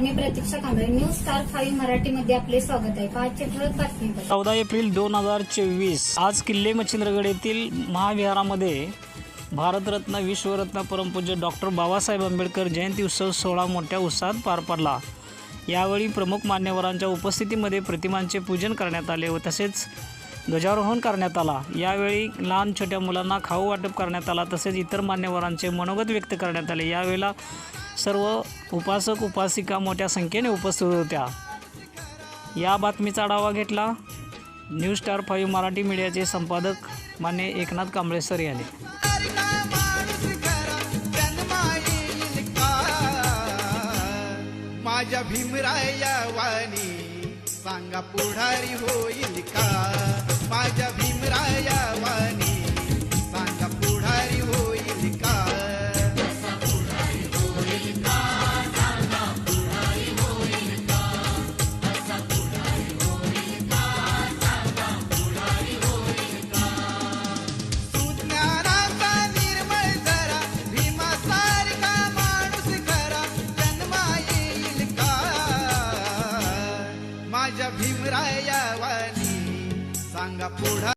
मी Pratiksha Kamble news star five मराठीमध्ये आपले स्वागत आहे. पाचशे ठळक बातमी चौदा एप्रिल दोन हजार चोवीस आज किल्ले मच्छिंद्रगड येथील महाविहारामध्ये भारतरत्न विश्वरत्न परमपूज्य डॉक्टर बाबासाहेब आंबेडकर जयंती उत्सव सोहळा मोठ्या उत्साहात पार पडला. यावेळी प्रमुख मान्यवरांच्या उपस्थितीमध्ये प्रतिमांचे पूजन करण्यात आले व तसेच ध्वजारोहण करण्यात आला. यावेळी लहान छोट्या मुलांना खाऊ वाटप करण्यात आला तसेच इतर मान्यवरांचे मनोगत व्यक्त करण्यात आले. यावेळेला सर्व उपासक उपासिका मोठ्या संख्येने उपस्थित होत्या. या बातमीचा आढावा घेतला. न्यूज स्टार फाईव्ह मराठी मीडियाचे संपादक मान्य एकनाथ कांबळे सर यांनी. माझ्या भीमराया वाणी सांगा पुढारी होईल का? भीमराया वाणी सांगा पुढा.